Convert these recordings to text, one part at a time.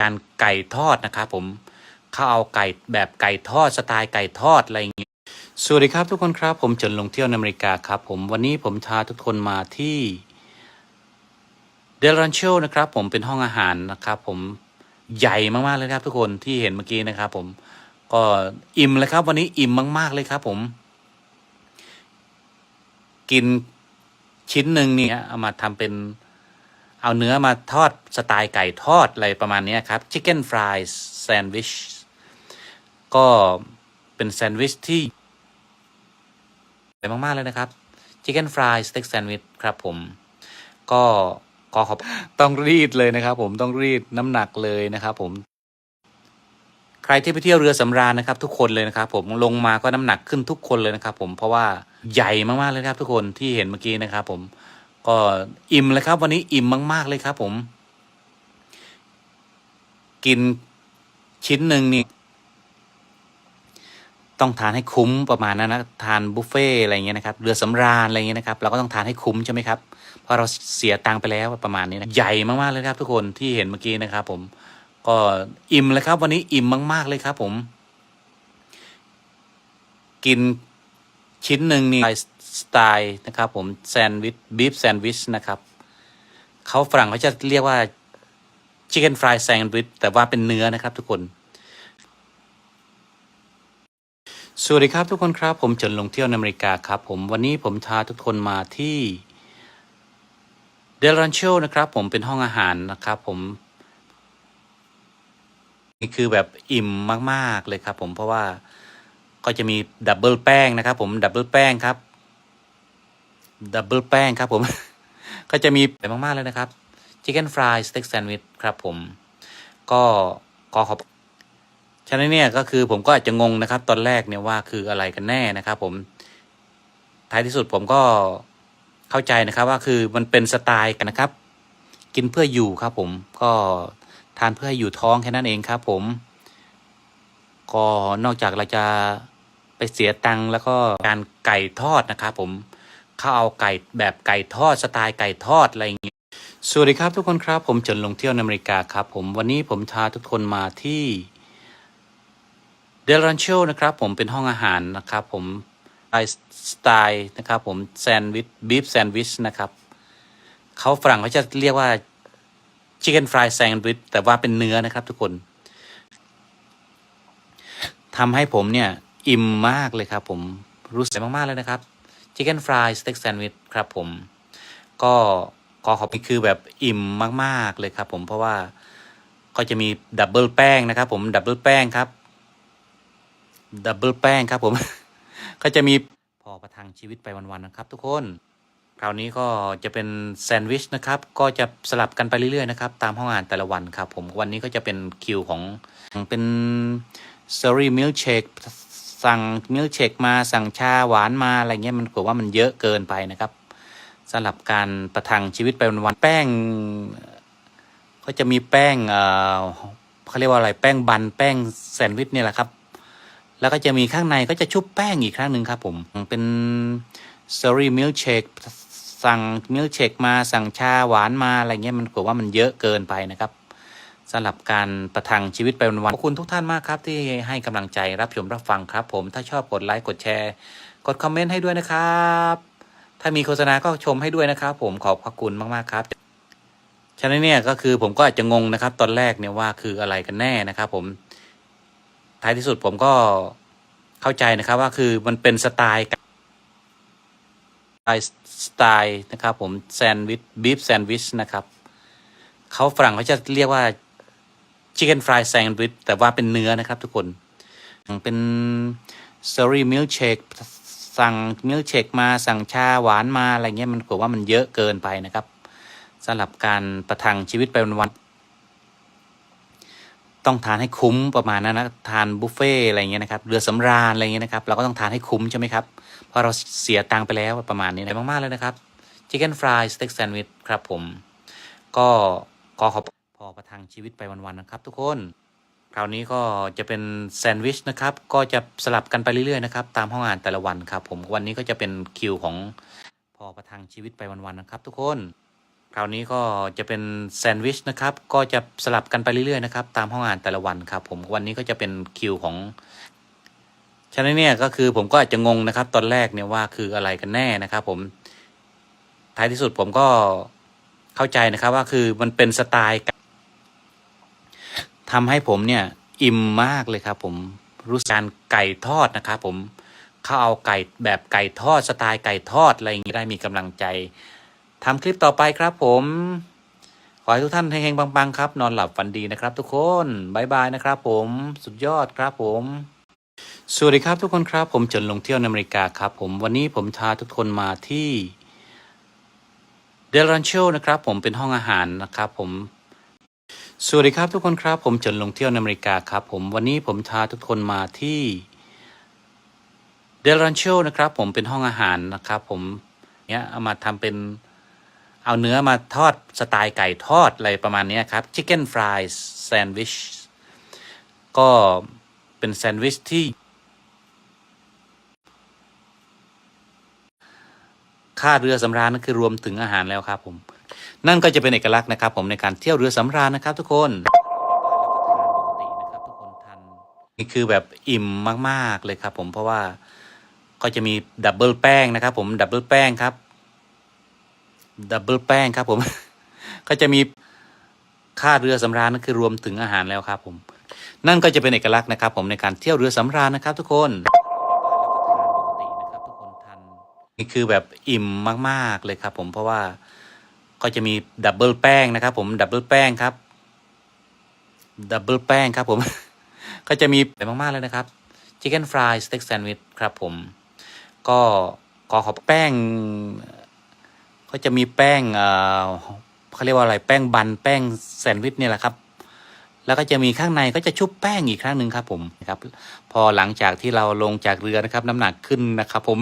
การไก่ทอดนะครับผมเขาเอาไก่แบบไก่ทอดสไตล์ไก่ทอดอะไรอย่างเงี้ยสวัสดีครับทุกคนครับ ผมเจินลงเที่ยวในอเมริกาครับ ผมวันนี้ผมพาทุกคนมาที่เดลันเชลนะครับ ผมเป็นห้องอาหารนะครับ ผมใหญ่มากๆเลยครับ ทุกคนที่เห็นเมื่อกี้นะครับ ผมก็อิ่มเลยครับ วันนี้อิ่มมาก ๆเลยครับ ผม กินชิ้นหนึ่งเนี่ยเอามาทำเป็น เอาเนื้อมาทอดสไตล์ไก่ทอดอะไรประมาณนี้ครับ Chicken Fries Sandwich ก็เป็นแซนด์วิชที่ใหญ่มาก ๆ เลยนะครับ Chicken Fries Steak Sandwich ครับผม ก็ขอขอบต้องรีดเลยนะครับ ผมต้องรีดน้ำหนักเลยนะครับ ผม ใครที่ไปเที่ยวเรือสำราญนะครับ ทุกคนเลยนะครับ ผมลงมาก็น้ำหนักขึ้นทุกคนเลยนะครับ ผมเพราะว่าใหญ่มากๆเลยครับ ทุกคนที่เห็นเมื่อกี้นะครับ ผม ก็อิ่มเลยครับ วันนี้อิ่มมาก ๆ เลยครับ ผม กินชิ้นหนึ่งนี่ต้องทานให้คุ้มประมาณนั้นนะทานบุฟเฟ่ต์อะไรเงี้ยนะครับเรือสำราญอะไรเงี้ยนะครับเราก็ต้องทานให้คุ้มใช่ไหมครับเพราะเราเสียตังค์ไปแล้วประมาณนี้นะใหญ่มากๆเลยครับ ทุกคนที่เห็นเมื่อกี้นะครับ ผม ก็อิ่มเลยครับ วันนี้อิ่มมาก ๆเลยครับ ผม กินชิ้นหนึ่งนี่ สไตล์นะครับผมแซนด์วิชบีฟแซนด์วิชนะครับเขาฝรั่งเขาจะเรียกว่า chicken fry sandwich แต่ว่าเป็นเนื้อนะครับทุกคน สวัสดีครับทุกคนครับ ผมเจินลงเที่ยวในอเมริกาครับผมวันนี้ผมพาทุกคนมาที่เดลันเชลนะครับผมเป็นห้องอาหารนะครับผมนี่คือแบบอิ่มมาก ๆ เลยครับผมเพราะว่าก็จะมีดับเบิลแป้งนะครับผมดับเบิลแป้งครับ ดับเบิลแป้งครับผม ก็จะมีไปมาก ๆ เลยนะครับ Chicken Fry Steak Sandwich ครับผม ก็ขอขอบฉะนั้นเนี่ยก็คือผมก็อาจจะงงนะครับ ตอนแรกเนี่ยว่าคืออะไรกันแน่นะครับ ผมท้ายที่สุดผมก็เข้าใจนะครับว่าคือมันเป็นสไตล์กันนะครับ กินเพื่ออยู่ครับ ผมก็ทานเพื่อให้อยู่ท้องแค่นั้นเองครับ ผม ก็นอกจากเราจะไปเสียตังค์แล้วก็การไก่ทอดนะครับ ผม ขาเอาไก่แบบไก่ทอดสไตล์ไก่ทอดอะไรอย่างเงี้ยสวัสดีครับทุกคนครับผมเจินลงเที่ยวในอเมริกาครับผมวันนี้ผมพาทุกคนมาที่เดลันเชลนะครับผมเป็นห้องอาหารนะครับผมสไตล์นะครับผมแซนด์วิชบีฟแซนด์วิชนะครับเขาฝรั่งเขาจะเรียกว่า Chicken Fry Sandwich แต่ว่าเป็นเนื้อนะครับทุกคนทำให้ผมเนี่ยอิ่มมากเลยครับผมรู้สึกมากๆเลยนะครับ Chicken Fry Steak Sandwich ครับผม ก็ขอขอบคุณคือแบบอิ่มมากๆเลยครับผมเพราะว่าก็จะมีดับเบิลแป้งนะครับผมดับเบิลแป้งครับดับเบิลแป้งครับผม ก็จะมีพอประทังชีวิตไปวันๆนะครับ ทุกคนคราวนี้ก็จะเป็นแซนด์วิชนะครับ ก็จะสลับกันไปเรื่อยๆนะครับ ตามห้องอาหารแต่ละวันครับผมวันนี้ก็จะเป็นคิวของเป็นเซอรี่มิลเชค สั่งมิลเชคมาสั่งชาหวานมาอะไรเงี้ยมันกลัวว่ามันเยอะเกินไปนะครับสำหรับการประทังชีวิตไปวันๆแป้งก็จะมีแป้งเอ่อเขาเรียกว่าอะไรแป้งบันแป้งแซนด์วิชเนี่ยแหละครับ แล้วก็จะมีข้างในก็จะชุบแป้งอีกครั้งหนึ่งครับผมเป็นเซอรี่มิลเชคสั่งมิลเชคมาสั่งชาหวานมาอะไรเงี้ยมันกลัวว่ามันเยอะเกินไปนะครับ สำหรับการประทังชีวิตไปวันๆขอบคุณทุกท่านมากครับ ที่ให้กำลังใจรับชมรับฟังครับ ผมถ้าชอบกดไลค์กดแชร์ กดคอมเมนต์ให้ด้วยนะครับ ถ้ามีโฆษณาก็ชมให้ด้วยนะครับ ผมขอบพระคุณมากๆครับฉะนั้นเนี่ยก็คือผมก็อาจจะงงนะครับ ตอนแรกเนี่ยว่าคืออะไรกันแน่นะครับ ผมท้ายที่สุดผมก็เข้าใจนะครับว่าคือมันเป็นสไตล์สไตล์นะครับ ผมแซนด์วิชบีฟแซนด์วิชนะครับเขาฝรั่งเขาจะเรียกว่า Chicken Fry Sandwich แต่ว่าเป็นเนื้อนะครับทุกคน เป็นเซอรี่มิลเชคสั่งมิลเชคมาสั่งชาหวานมาอะไรเงี้ยมันกลัวว่ามันเยอะเกินไปนะครับสำหรับการประทังชีวิตไปวันๆต้องทานให้คุ้มประมาณนั้นนะทานบุฟเฟ่ต์อะไรเงี้ยนะครับเรือสำราญอะไรเงี้ยนะครับเราก็ต้องทานให้คุ้มใช่ไหมครับเพราะเราเสียตังไปแล้วประมาณนี้นะมากๆเลยนะครับ Chicken Fry Steak Sandwich ครับผมก็ขอขอบ อประทังชีวิตไปวันๆนะครับทุกคน คราวนี้ก็จะเป็นแซนด์วิชนะครับ ก็จะสลับกันไปเรื่อยๆนะครับตามห้องอาหารแต่ละวันครับ ผมวันนี้ก็จะเป็นคิวของพอประทังชีวิตไปวันๆนะครับทุกคน คราวนี้ก็จะเป็นแซนด์วิชนะครับ ก็จะสลับกันไปเรื่อยๆนะครับตามห้องอาหารแต่ละวันครับ ผมวันนี้ก็จะเป็นคิวของฉะนั้นเนี่ยก็คือผมก็อาจจะงงนะครับ ตอนแรกเนี่ยว่าคืออะไรกันแน่นะครับ ผมท้ายที่สุดผมก็เข้าใจนะครับว่าคือมันเป็นสไตล์ ทำให้ผมเนี่ยอิ่มมากเลยครับ ผมรู้สึกการไก่ทอดนะครับผมเขาเอาไก่แบบไก่ทอดสไตล์ไก่ทอดอะไรอย่างนี้ได้มีกำลังใจทำคลิปต่อไปครับผม ขอให้ทุกท่านเฮงๆปังๆ ครับ นอนหลับฝันดีนะครับ ทุกคนบายบายนะครับ ผมสุดยอดครับผมสวัสดีครับทุกคนครับ ผมเจินลงเที่ยวในอเมริกาครับ ผมวันนี้ผมพาทุกคนมาที่เดลันโชลนะครับ ผมเป็นห้องอาหารนะครับ ผม สวัสดีครับทุกคนครับ ผมเจินลงเที่ยวในอเมริกาครับ ผมวันนี้ผมพาทุกคนมาที่เดลันโชลนะครับผมเป็นห้องอาหารนะครับ ผมเนี้ยเอามาทำเป็นเอาเนื้อมาทอดสไตล์ไก่ทอดอะไรประมาณนี้ครับ Chicken Fries Sandwich ก็เป็นแซนด์วิชที่ ค่าเรือสำราญนั่นคือรวมถึงอาหารแล้วครับผม นั่นก็จะเป็นเอกลักษณ์นะครับ ผมในการเที่ยวเรือสำราญนะครับ ทุกคนนี่คือแบบอิ่มมาก ๆ เลยครับ ผมเพราะว่าก็จะมีดับเบิลแป้งนะครับ ผมดับเบิลแป้งครับดับเบิลแป้งครับ ผม ก็จะมีค่าเรือสำราญนั่นคือรวมถึงอาหารแล้วครับ ผม นั่นก็จะเป็นเอกลักษณ์นะครับ ผมในการเที่ยวเรือสำราญนะครับ ทุกคนนี่คือแบบอิ่มมาก ๆ เลยครับ ผมเพราะว่า ก็จะมีดับเบิลแป้งนะครับ ผมดับเบิลแป้งครับดับเบิลแป้งครับผม ก็จะมีไปมาก ๆ เลยนะครับ Chicken Fry Steak Sandwich ครับผม ก็ขอขอบแป้ง ก็จะมีแป้งเออเขาเรียกว่าอะไรแป้งบันแป้งแซนด์วิชเนี่ยแหละครับ แล้วก็จะมีข้างในก็จะชุบแป้งอีกครั้งหนึ่งครับผมนะครับ พอหลังจากที่เราลงจากเรือนะครับ น้ำหนักขึ้นนะครับผม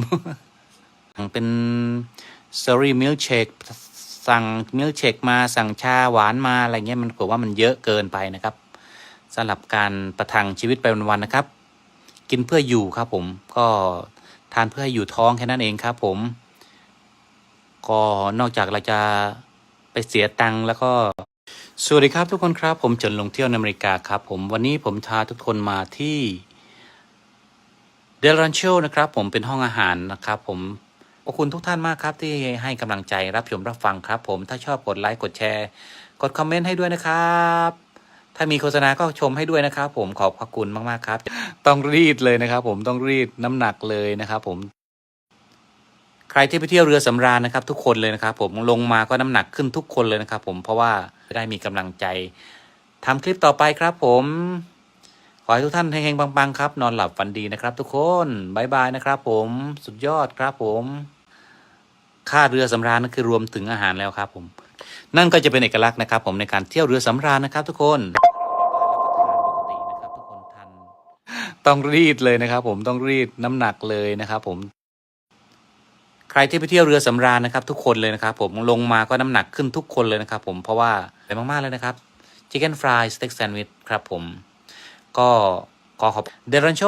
เป็นสตอรี่มิลเชค สั่งมิลเชคมาสั่งชาหวานมาอะไรเงี้ยมันผมว่ามันเยอะเกินไปนะครับสำหรับการประทังชีวิตไปวันๆนะครับ กินเพื่ออยู่ครับผมก็ทานเพื่อให้อยู่ท้องแค่นั้นเองครับผมก็นอกจากเราจะไปเสียตังค์แล้วก็สวัสดีครับทุกคนครับ ผมเจินลงเที่ยวในอเมริกาครับ ผมวันนี้ผมพาทุกคนมาที่เดลันโชลนะครับ ผมเป็นห้องอาหารนะครับ ผม อบคุณทุกท่านมากครับที่ให้กำลังใจรับชมรับฟังครับ ผมถ้าชอบกดไลค์กดแชร์ กดคอมเมนต์ให้ด้วยนะครับ ถ้ามีโฆษณาก็ชมให้ด้วยนะครับ ผมขอบพระคุณมากๆครับ ต้องรีดเลยนะครับ ผมต้องรีดน้ำหนักเลยนะครับ ผม ใครที่ไปเที่ยวเรือสำราญนะครับ ทุกคนเลยนะครับ ผมลงมาก็น้ำหนักขึ้นทุกคนเลยนะครับ ผมเพราะว่าได้มีกำลังใจทำคลิปต่อไปครับ ผมขอให้ทุกท่านเฮงๆปังๆครับ นอนหลับฝันดีนะครับทุกคนบายบายนะครับผม สุดยอดครับผม ค่าเรือสำราญนั่นคือรวมถึงอาหารแล้วครับผม นั่นก็จะเป็นเอกลักษณ์นะครับ ผมในการเที่ยวเรือสำราญนะครับ ทุกคนต้องรีดเลยนะครับ ผมต้องรีดน้ำหนักเลยนะครับ ผม ใครที่ไปเที่ยวเรือสำราญนะครับ ทุกคนเลยนะครับ ผมลงมาก็น้ำหนักขึ้นทุกคนเลยนะครับ ผมเพราะว่าไปมากๆเลยนะครับ Chicken Fry Steak Sandwich ครับ ผม ก็ขอขอบเดรันโช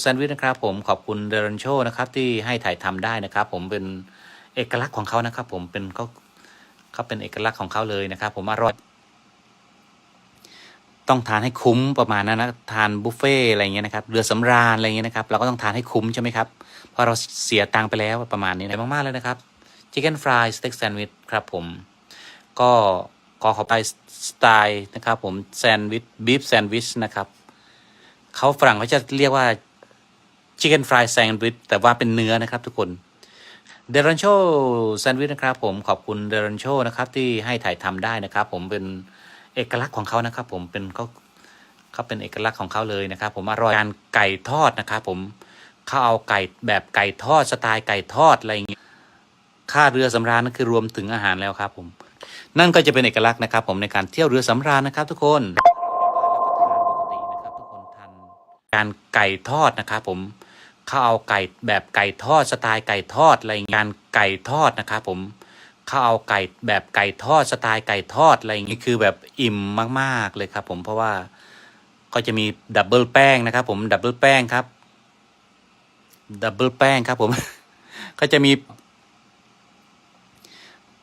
แซนด์วิชนะครับ ผมขอบคุณเดรันโชนะครับที่ให้ถ่ายทำได้นะครับ ผมเป็น เอกลักษณ์ของเขานะครับ ผมเป็นเขาเขาเป็นเอกลักษณ์ของเขาเลยนะครับ ผมอร่อย ต้องทานให้คุ้มประมาณนั้นนะทานบุฟเฟ่ต์อะไรเงี้ยนะครับเรือสำราญอะไรเงี้ยนะครับ เราก็ต้องทานให้คุ้มใช่ไหมครับเพราะเราเสียตังค์ไปแล้วประมาณนี้นะมากๆเลยนะครับ Chicken Fry Steak Sandwich ครับผม ก็ขอขอบไปสไตล์นะครับ ผมแซนด์วิชบีฟแซนด์วิชนะครับเขาฝรั่งเขาจะเรียกว่า Chicken Fry Sandwich แต่ว่าเป็นเนื้อนะครับทุกคน เดรันโชแซนด์วิชนะครับผมขอบคุณเดรันโชนะครับที่ให้ถ่ายทำได้นะครับ ผมเป็นเอกลักษณ์ของเขานะครับ ผมเป็นเขาเขาเป็นเอกลักษณ์ของเขาเลยนะครับ ผมอร่อยการไก่ทอดนะครับผมเขาเอาไก่แบบไก่ทอดสไตล์ไก่ทอดอะไรอย่างเงี้ยค่าเรือสำราญนั่นคือรวมถึงอาหารแล้วครับผม นั่นก็จะเป็นเอกลักษณ์นะครับ ผมในการเที่ยวเรือสำราญนะครับ ทุกคนการไก่ทอดนะครับ ผม ข้าวเอาไก่แบบไก่ทอดสไตล์ไก่ทอดรายงานไก่ทอดนะครับผมข้าวเอาไก่แบบไก่ทอดสไตล์ไก่ทอดอะไรอย่างนี้คือแบบอิ่มมาก ๆเลยครับ ผมเพราะว่าก็จะมีดับเบิลแป้งนะครับ ผมดับเบิลแป้งครับดับเบิลแป้งครับ ผม ก็จะมี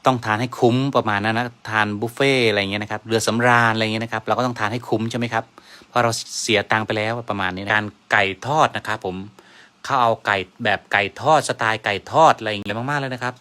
ต้องทานให้คุ้มประมาณนั้นนะทานบุฟเฟ่อะไรอย่างเงี้ยนะครับเรือสำราญอะไรอย่างเงี้ยนะครับ เราก็ต้องทานให้คุ้มใช่ไหมครับเพราะเราเสียตังค์ไปแล้วประมาณนี้การไก่ทอดนะครับ ผม เขาเอาไก่แบบไก่ทอดสไตล์ไก่ทอดอะไรอย่างเงี้ยมากๆเลยนะครับ